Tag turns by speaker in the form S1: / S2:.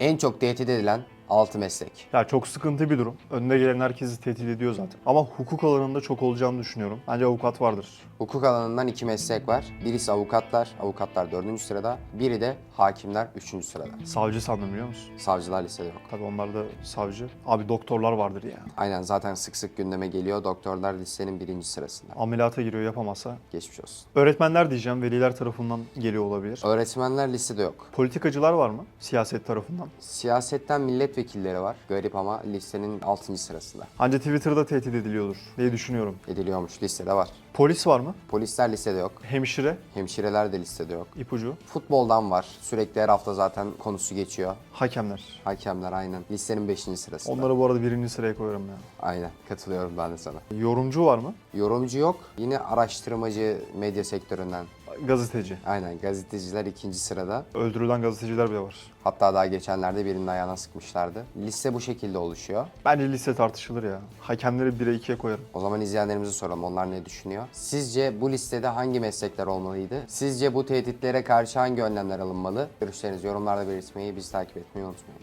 S1: En çok tehdit edilen 6 meslek.
S2: Ya çok sıkıntı bir durum. Önüne gelen herkesi tehdit ediyor zaten. Ama hukuk alanında çok olacağını düşünüyorum. Bence avukat vardır.
S1: Hukuk alanından iki meslek var. Birisi avukatlar, avukatlar 4. sırada. Biri de hakimler 3. sırada.
S2: Savcı sandım biliyor musun?
S1: Savcılar listede yok.
S2: Tabii onlar da savcı. Abi doktorlar vardır ya.
S1: Aynen zaten sık sık gündeme geliyor. Doktorlar listenin birinci sırasında.
S2: Ameliyata giriyor yapamazsa.
S1: Geçmiş olsun.
S2: Öğretmenler diyeceğim. Veliler tarafından geliyor olabilir.
S1: Öğretmenler listede yok.
S2: Politikacılar var mı? Siyaset tarafından.
S1: Siyasetten milletvekilleri var. Garip ama listenin 6. sırasında.
S2: Anca Twitter'da tehdit ediliyordur diye düşünüyorum.
S1: Ediliyormuş listede var.
S2: Polis var mı?
S1: Polisler listede yok.
S2: Hemşire,
S1: Hemşireler de listede yok.
S2: ipucu,
S1: Futboldan var. Sürekli her hafta zaten konusu geçiyor.
S2: hakemler.
S1: Hakemler aynen. Listenin 5. sırasında.
S2: Onları bu arada birinci sıraya koyarım ya.
S1: Aynen. Katılıyorum ben de sana.
S2: Yorumcu var mı?
S1: Yorumcu yok. Yine araştırmacı medya sektöründen.
S2: Gazeteci.
S1: Aynen. Gazeteciler ikinci sırada.
S2: Öldürülen gazeteciler bile var.
S1: Hatta daha geçenlerde birinin ayağına sıkmışlardı. Liste bu şekilde oluşuyor.
S2: Bence liste tartışılır ya. Hakemleri 1'e 2'ye koyarım.
S1: O zaman izleyenlerimize soralım onlar ne düşünüyor? Sizce bu listede hangi meslekler olmalıydı? Sizce bu tehditlere karşı hangi önlemler alınmalı? Görüşlerinizi yorumlarda belirtmeyi, bizi takip etmeyi unutmayın.